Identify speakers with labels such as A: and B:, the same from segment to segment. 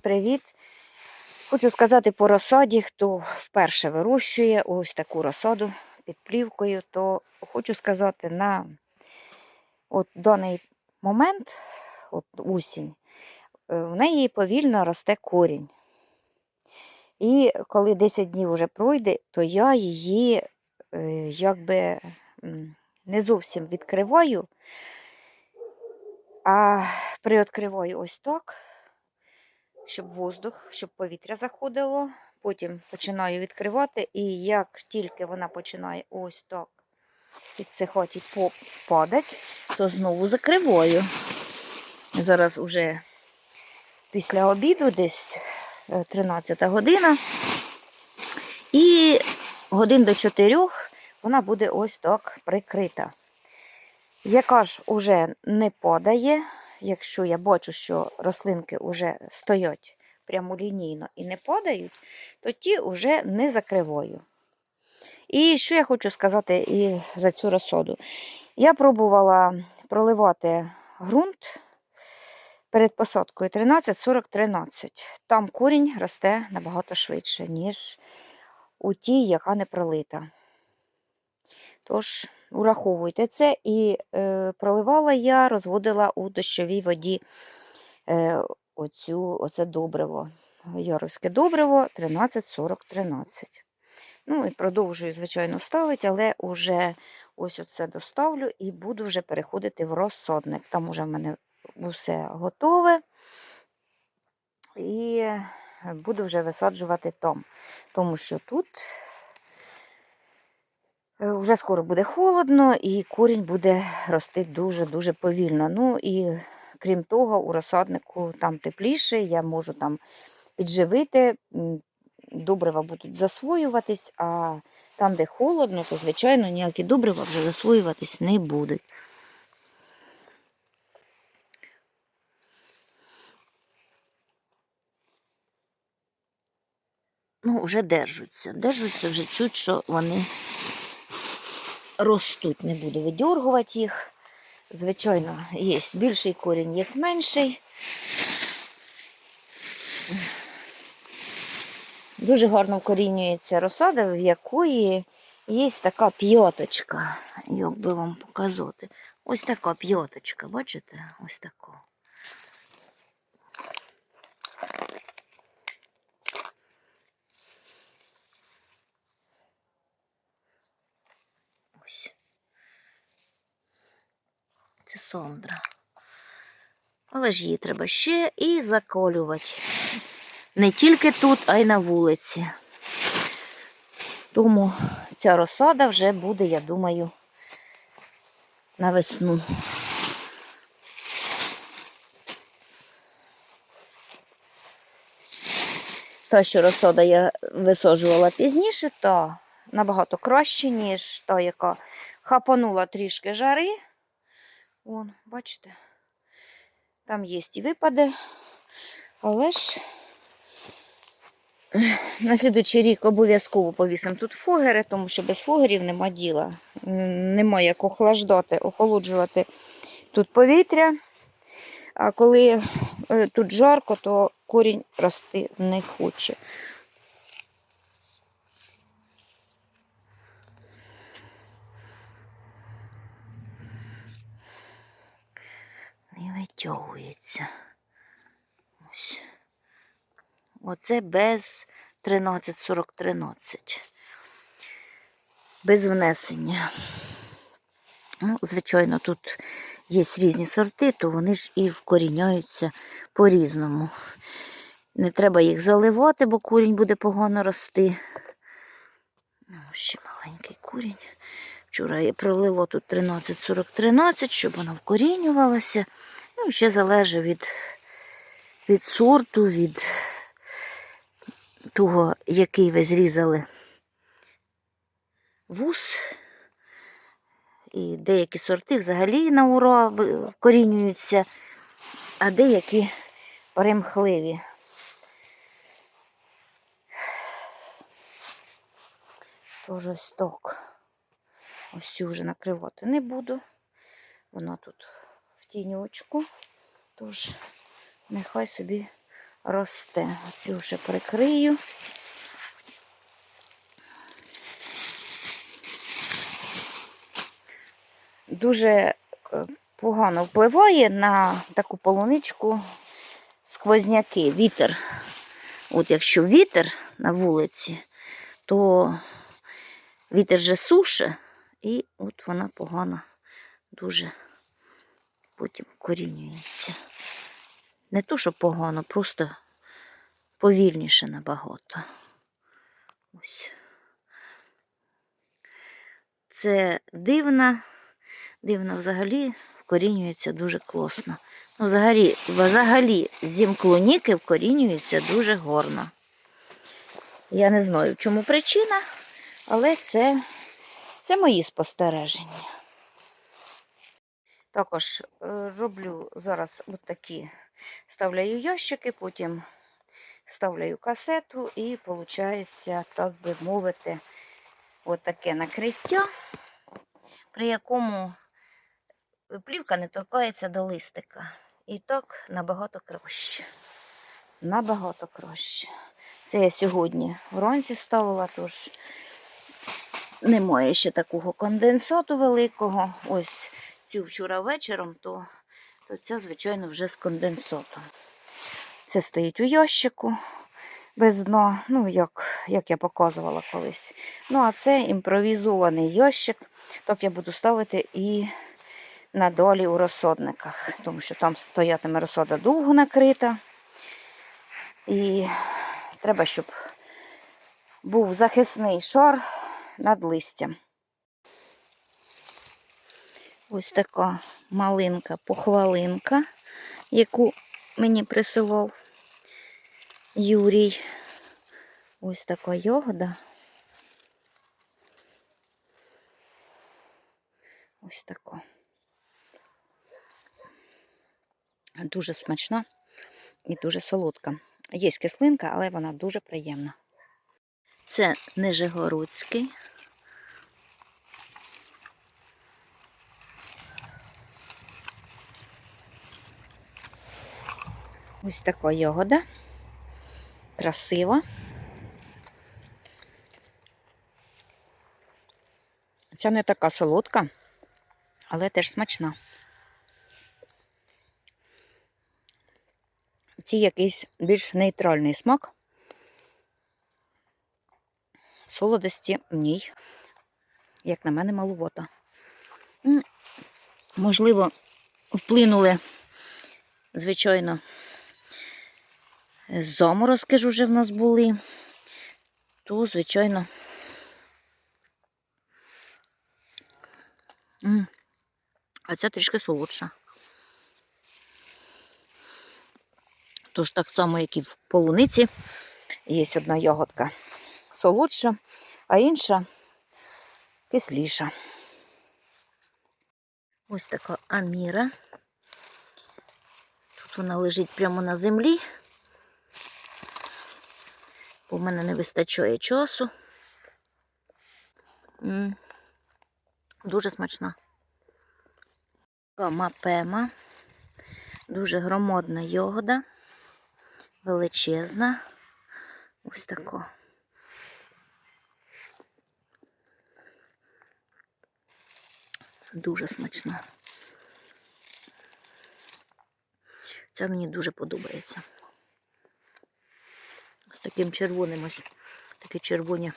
A: Привіт! Хочу сказати по розсаді, хто вперше вирощує ось таку розсаду під плівкою, то хочу сказати, на от даний момент, от осінь, е, в неї повільно росте корінь. І коли 10 днів вже пройде, то я її е, якби не зовсім відкриваю, а приоткриваю ось так щоб воздух, щоб повітря заходило. Потім починаю відкривати, і як тільки вона починає ось так підсихати і поп- падати, то знову закриваю. Зараз уже після обіду, десь е, 13 година. І годин до 4 вона буде ось так прикрита. Яка ж уже не падає, якщо я бачу, що рослинки вже стоять прямолінійно і не падають, то ті вже не закриваю. І що я хочу сказати і за цю розсаду. Я пробувала проливати ґрунт перед посадкою 13-40-13. Там корінь росте набагато швидше, ніж у тій, яка не пролита. Тож, ураховуйте це. І е, проливала я, розводила у дощовій воді е, оцю, оце добриво. Яровське добриво 13-40-13. Ну і продовжую, звичайно, ставити, але вже ось оце доставлю і буду вже переходити в розсадник. Там уже в мене все готове. І буду вже висаджувати там. Тому що тут Е, Вже скоро буде холодно, і корінь буде рости дуже-дуже повільно. Ну і крім того, у розсаднику там тепліше, я можу там підживити, добрива будуть засвоюватись, а там, де холодно, то, звичайно, ніякі добрива вже засвоюватись не будуть. Ну, вже держуться. Держуться вже чуть, що вони ростуть, не буду видьоргувати їх. Звичайно, є більший корінь, є менший. Дуже гарно вкорінюється розсада, в якої є така п'яточка. Як би вам показати. Ось така п'яточка, бачите? Ось така. Це. Але ж її треба ще і заколювати. Не тільки тут, а й на вулиці. Тому ця розсада вже буде, я думаю, на весну. Та, що розсада я висаджувала пізніше, та набагато краще, ніж та, яка хапанула трішки жари. Вон, бачите, там є і випади, але ж на слідуючий рік обов'язково повісимо тут фогери, тому що без фогерів нема діла. Нема як охлаждати, охолоджувати тут повітря. А коли е, тут жарко, то корінь рости не хоче. Не витягується. Ось. Оце без 13-40-13. Без внесення. Ну, звичайно, тут є різні сорти, то вони ж і вкоріняються по-різному. Не треба їх заливати, бо курінь буде погано рости. Ну, ще маленький курінь. Вчора я пролило тут 13-40-13, щоб воно вкорінювалося. Ну, ще залежить від, від сорту, від того, який ви зрізали вус. І деякі сорти взагалі на ура вкорінюються, а деякі перемхливі. Тож ось так. Ось цю вже накривати не буду. Вона тут в тіньочку. Тож нехай собі росте. Оцю вже прикрию. Дуже е, погано впливає на таку полуничку сквозняки, вітер. От якщо вітер на вулиці, то вітер же суше, і от вона погано дуже потім корінюється. Не то, що погано, просто повільніше набагато. Ось. Це дивна, дивно взагалі вкорінюється дуже класно. Ну, взагалі, взагалі зімклоніки вкорінюються дуже горно. Я не знаю, в чому причина, але це, це мої спостереження. Також е, роблю зараз такі, ставляю ящики, потім ставляю касету і виходить, так би мовити, от таке накриття, при якому плівка не торкається до листика. І так набагато краще. Набагато краще. Це я сьогодні вранці ставила, тож немає ще такого конденсату великого. Ось цю вчора вечором, то, то ця, звичайно, вже з конденсатом. Це стоїть у ящику без дна, ну, як, як я показувала колись. Ну, а це імпровізований ящик. Так я буду ставити і надалі у розсадниках, тому що там стоятиме розсада довго накрита. І треба, щоб був захисний шар над листям. Ось така малинка похвалинка, яку мені присилав Юрій. Ось така ягода. Ось така. Дуже смачна і дуже солодка. Є кислинка, але вона дуже приємна. Це Нижегородський. Ось така ягода. Красива. Ця не така солодка, але теж смачна. Ці якийсь більш нейтральний смак. Солодості в ній, як на мене, маловато. Можливо, вплинули, звичайно, заморозки ж уже в нас були, то, звичайно, а ця трішки солодша. Тож так само, як і в полуниці, є одна ягодка солодша, а інша кисліша. Ось така аміра. Тут вона лежить прямо на землі, бо в мене не вистачає часу. М, Дуже смачна. Мапема. Дуже громадна ягода величезна. Ось тако. Дуже смачна. Це мені дуже подобається. Таким червоним ось такі червоні.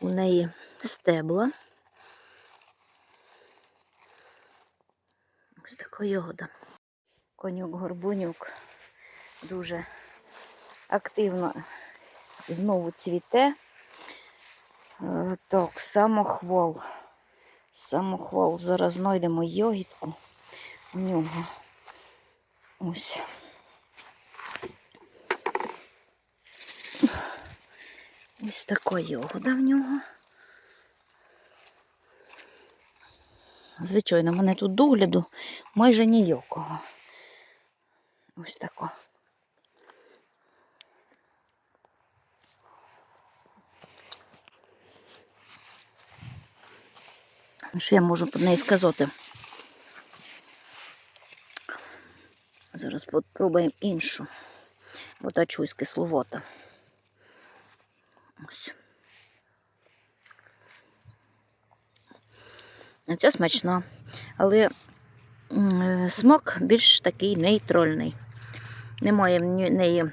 A: У неї стебла. Ось така ягода. Конюк-горбунюк дуже активно знову цвіте. Е, Так, самохвал. Самохвал. Зараз знайдемо йогітку в нього. Ось. Ось така йогода в нього. Звичайно, в мене тут догляду майже ніякого. Ось тако. Що я можу про неї сказати? Зараз спробуємо іншу, бо та чусь кисловата. Ось. А Ця смачна, але е, смак більш такий нейтральний. Немає в неї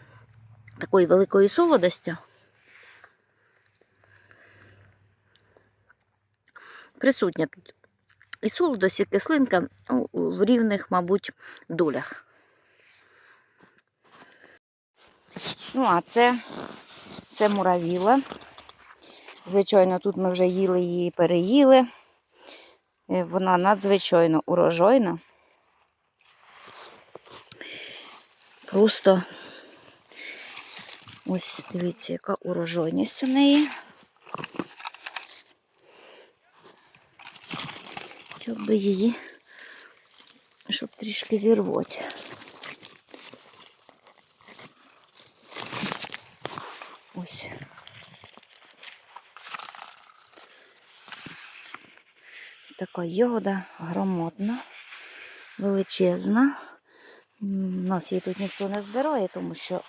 A: такої великої солодості. Присутня тут і солодость, і кислинка ну, в рівних, мабуть, долях. Ну, а це, це муравіла. Звичайно, тут ми вже їли її, переїли. Е, Вона надзвичайно урожайна. Просто ось дивіться, яка урожайність у неї. Як би її, щоб трішки зірвати. Ось. Ось така ягода громадна, величезна. У нас її тут ніхто не збирає, тому що,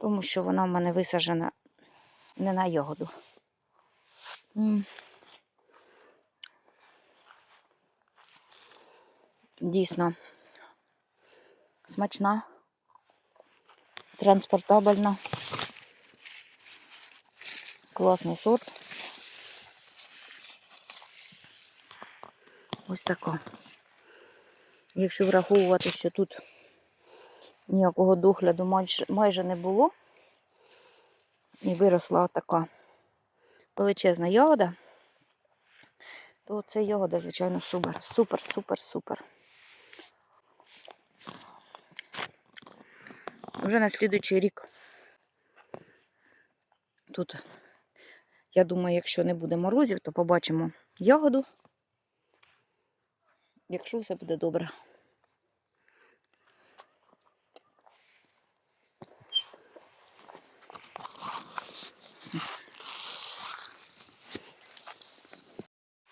A: тому що вона в мене висаджена не на ягоду. Дійсно смачна, транспортабельна. Класний сорт. Ось така. Якщо враховувати, що тут ніякого догляду майже, майже не було, і виросла така величезна ягода, то це ягода, звичайно, супер. Супер, супер, супер. Вже на слідуючий рік. Тут, я думаю, якщо не буде морозів, то побачимо ягоду. Якщо все буде добре.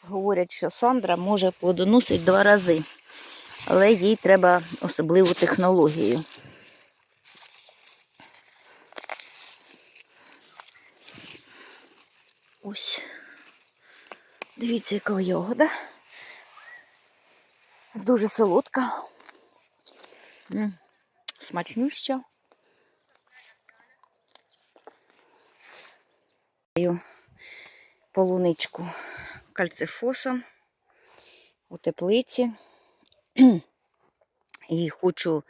A: Говорять, що Сандра може плодоносити два рази, але їй треба особливу технологію. Ось. Дивіться, яка ягода. Дуже солодка. Смачнюща. Полуничку кальцифосом у теплиці. І хочу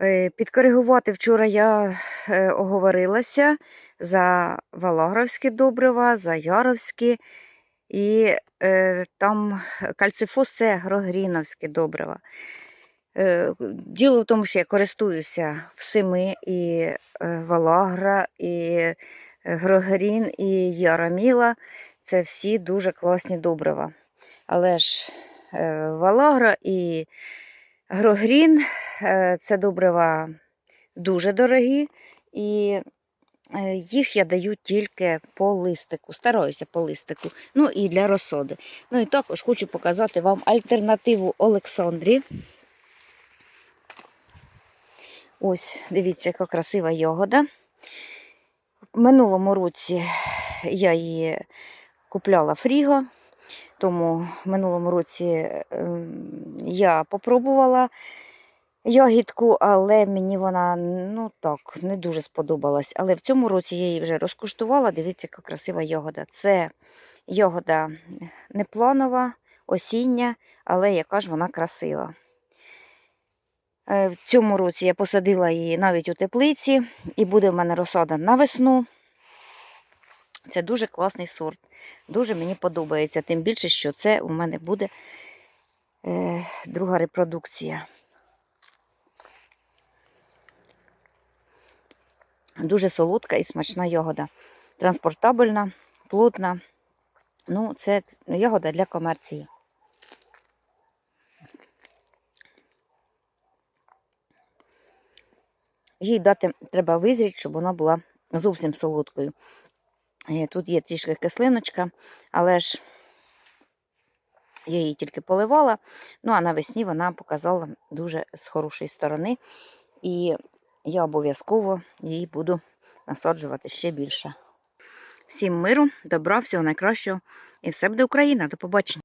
A: е, підкоригувати. Вчора я е, оговорилася за Валагровські добрива, за Яровські. І е, там кальцифос це грогріновське добрива. Е, діло в тому, що я користуюся всіми і е, Валагра, і е, Грогрін, і Яраміла. Це всі дуже класні добрива. Але ж е, Валагра і Грогрін е, це добрива дуже дорогі. І Їх я даю тільки по листику, стараюся по листику. Ну і для розсоди. Ну і також хочу показати вам альтернативу Олександрі. Ось, дивіться, яка красива ягода. В минулому році я її купляла фріго, тому в минулому році ем, я попробувала ягідку, але мені вона ну так, не дуже сподобалась. Але в цьому році я її вже розкуштувала. Дивіться, яка красива ягода. Це ягода не планова, осіння, але яка ж вона красива. Е, В цьому році я посадила її навіть у теплиці, і буде в мене розсада на весну. Це дуже класний сорт. Дуже мені подобається, тим більше, що це у мене буде е, друга репродукція. Дуже солодка і смачна ягода. Транспортабельна, плотна. Ну, це ягода для комерції. Їй дати треба визріти, щоб вона була зовсім солодкою. Е, Тут є трішки кислиночка, але ж Я її тільки поливала, ну а навесні вона показала дуже з хорошої сторони. І я обов'язково її буду насаджувати ще більше. Всім миру, добра, всього найкращого. І все буде Україна. До побачення.